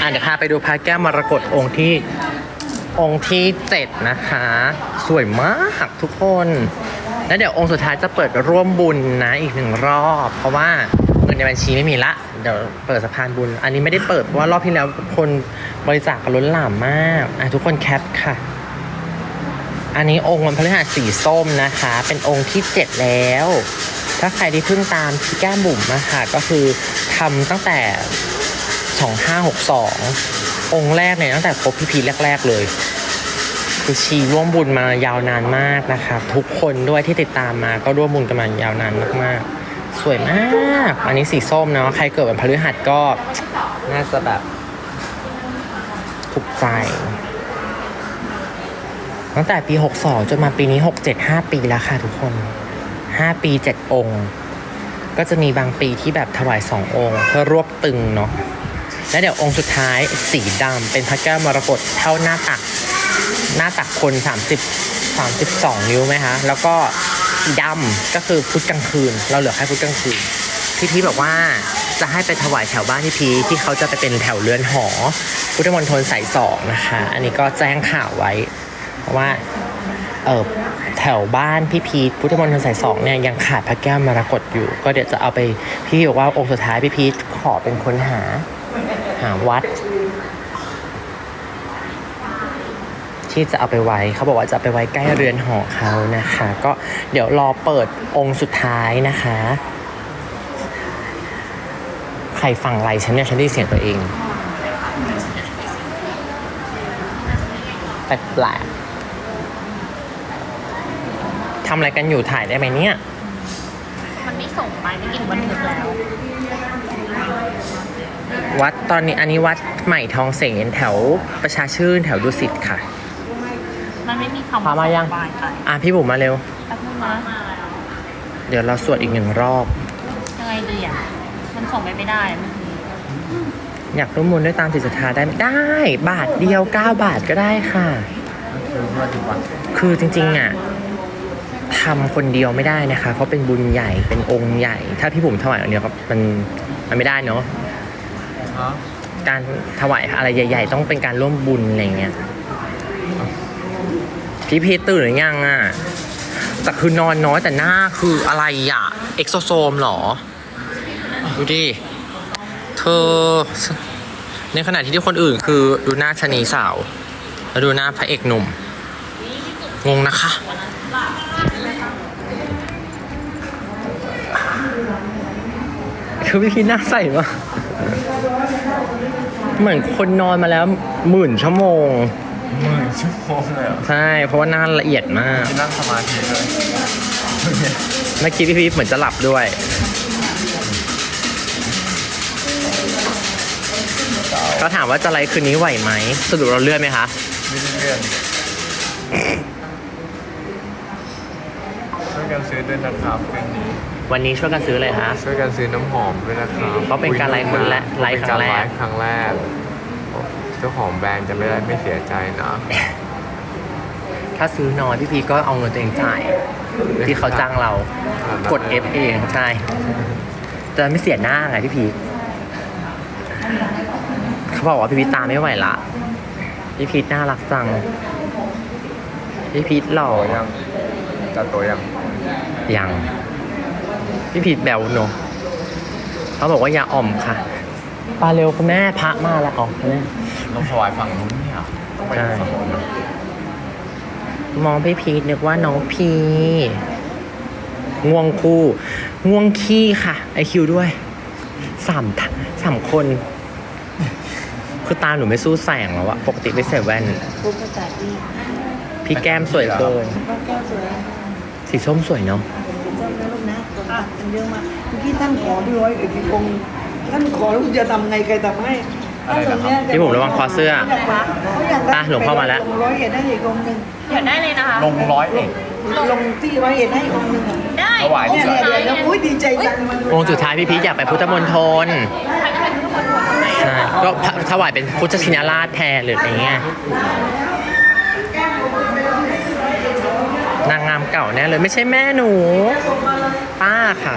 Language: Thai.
อะเดี๋ยวพาไปดูพระแก้วมรกตองค์ที่องค์ที่เจ็ดนะคะ สวยมากทุกคน แล้วเดี๋ยวองค์สุดท้ายจะเปิดร่วมบุญนะอีกหนึ่งรอบ เพราะว่าเงินในบัญชีไม่มีละ เดี๋ยวเปิดสะพานบุญ อันนี้ไม่ได้เปิดเพราะว่ารอบที่แล้วคนบริจาคกันล้นหลามมากอะทุกคนแคปค่ะ อันนี้องค์วันพฤหัสสีส้มนะคะ เป็นองค์ที่เจ็ดแล้ว ถ้าใครที่เพิ่งตามพี่แก้มบุ๋มนะคะก็คือทำตั้งแต่ 2562 องค์แรกเนี่ยตั้งแต่คบพี่พีแรก ๆ เลยคือชีร่วมบุญมายาวนานมากนะครับทุกคนด้วยที่ติดตามมาก็ร่วมบุญกันมายาวนานมากๆ สวยมาก อันนี้สีส้มเนาะใครเกิดวันพฤหัสก็น่าจะแบบถูกใจ ตั้งแต่ปี 62 จนมาปีนี้ 67 5 ปีแล้วค่ะทุกคน 5 ปี 7 องค์ ก็จะมีบางปีที่แบบถวาย 2 องค์ เพื่อรวบตึงเนาะแล้วเดี๋ยวองค์สุดท้ายสีดำเป็นพระแก้วมรกตเท่าหน้าตัก หน้าตักคน 30 32 นิ้วไหมคะ แล้วก็สีดำก็คือพุธกลางคืน เราเหลือแค่พุธกลางคืนพี่พีบอกว่าจะให้ไปถวายแถวบ้านพี่พีที่เขาจะไปเป็นแถวเรือนหอ พุทธมณฑลสายสองนะคะ อันนี้ก็แจ้งข่าวไว้ เพราะว่าเออ แถวบ้านพี่พีทพุทธมณฑลสายสองเนี่ยยังขาดพระแก้วมรกตอยู่ ก็เดี๋ยวจะเอาไปพี่บอกว่าองค์สุดท้ายพี่พีทขอเป็นคนหา หาวัด ที่จะเอาไปไว้เขาบอกว่าจะไปไว้ใกล้เรือนหอเขานะคะ ก็เดี๋ยวรอเปิดองค์สุดท้ายนะคะ ใครฟังไรฉันเนี่ยฉันได้เสียงตัวเองแปลกๆ ทำอะไรกันอยู่ถ่ายได้ไหมเนี่ย มันไม่ส่งไปไม่กินบันทึกแล้ว วัดตอนนี้อันนี้วัดใหม่ทองเสนแถวประชาชื่นแถวดุสิตค่ะ มันไม่มีคำพามายัง ส่งไปไปอะพี่บุ๋มมาเร็ว แป๊บนึงนะเดี๋ยวเราสวดอีกหนึ่งรอบ ยังไงดีอะ มันส่งไปไม่ได้เมื่อกี้อยากร่วมบุญด้วยตามจิตศรัทธาได้ไหมได้ บาทเดียว 9 บาทก็ได้ค่ะ คือจริงๆอะ ทำคนเดียวไม่ได้นะคะ เพราะเป็นบุญใหญ่เป็นองค์ใหญ่ ถ้าพี่บุ๋มถวายอันเดียวก็มันมันไม่ได้เนาะการถวายอะไรใหญ่ ๆ ต้องเป็นการร่วมบุญอะไรเงี้ยพี่พีชตื่นหรือยังอะแต่คือนอนน้อยแต่หน้าคืออะไรอะ เอ็กโซโซมเหรอ ดูดิ เธอ ในขณะที่ที่คนอื่นคือดูหน้าชะนีสาว แล้วดูหน้าพระเอกหนุ่ม งงนะคะ คือพี่พีชหน้าใสมากเหมือนคนนอนมาแล้วหมื่นชั่วโมง หมื่นชั่วโมงเลยเหรอใช่ เพราะว่าหน้าละเอียดมาก ที่นั่งสมาธิเลยเมื่อกี้พี่พีชเหมือนจะหลับด้วย ก็ถามว่าจะไลฟ์คืนนี้ไหวไหมสรุปเราเลื่อนไหมคะ ไม่ได้เลื่อนช่วยกันซื้อด้วยนะครับคืนนี้ วันนี้ช่วยกันซื้อเลยฮะ ช่วยกันซื้อน้ำหอมด้วยนะครับเพราะเป็นการไลฟ์คนแรกไลฟ์ครั้งแรก เป็นไลฟ์ครั้งแรกเจ้าของแบรนด์จะไม่ได้ไม่เสียใจนะถ้าซื้อน้อยพี่พีชก็เอาเงินตัวเองจ่าย ที่เขาจ้างเรากด F เองใช่จะไม่เสียหน้าไงพี่พีชเขาบอกว่าพี่พีชตามไม่ไหวละพี่พีชน่ารักจังพี่พีชหล่อ ตัวยังจัดตัวยังยัง พี่พีชแบวเนอะเขาบอกว่าอย่าอ่อมค่ะ ปลาเร็วคุณแม่พระมาแล้วอ๋อคุณแม่ต้องถวายฝั่งนู้นเนี่ยต้องไปใช่ฝั่งนู้นนะมองพี่พีทนึกว่าน้องพีง่วงคู่ ง่วงขี้ค่ะ ไอคิวด้วยสามทสามคน คือตาหนูไม่สู้แสงแล้วอะปกติไม่ใส่แว่นปุ๊บก็จ่ายที่พี่แก้มสวยเกิน ก็แก้วสวย สีส้มสวยเนาะเจ้านะลูก นะคนตัดกันเยอะมากเมื่อกี้ท่านขอพี่ร้อยเอกพี่กงท่านขอลูกจะทำไงใครทำให้อะไรนะครับ พี่ผมระวังคอเสื้อเขาอยากได้อะหลวงพ่อมาแล้ว งร้อยเอ็ดได้อีกองค์หนึ่งเดี๋ยวได้เลยนะคะ ลงร้อยเอกลงที่ร้อยเอ็ดได้อีกองค์หนึ่งอะได้ถวายเนี่ยเนี่ยเนี่ยเนี่ยอุ้ยดีใจจังมันองค์สุดท้ายพี่พีทอยากไปพุทธมณฑลใครจะเป็นทุกคนหมดทำไมใช่ก็ถวายเป็นพุทธชินราชแทนหรืออะไรเงี้ย นางงามเก่าแน่เลยไม่ใช่แม่หนู ป้าค่ะ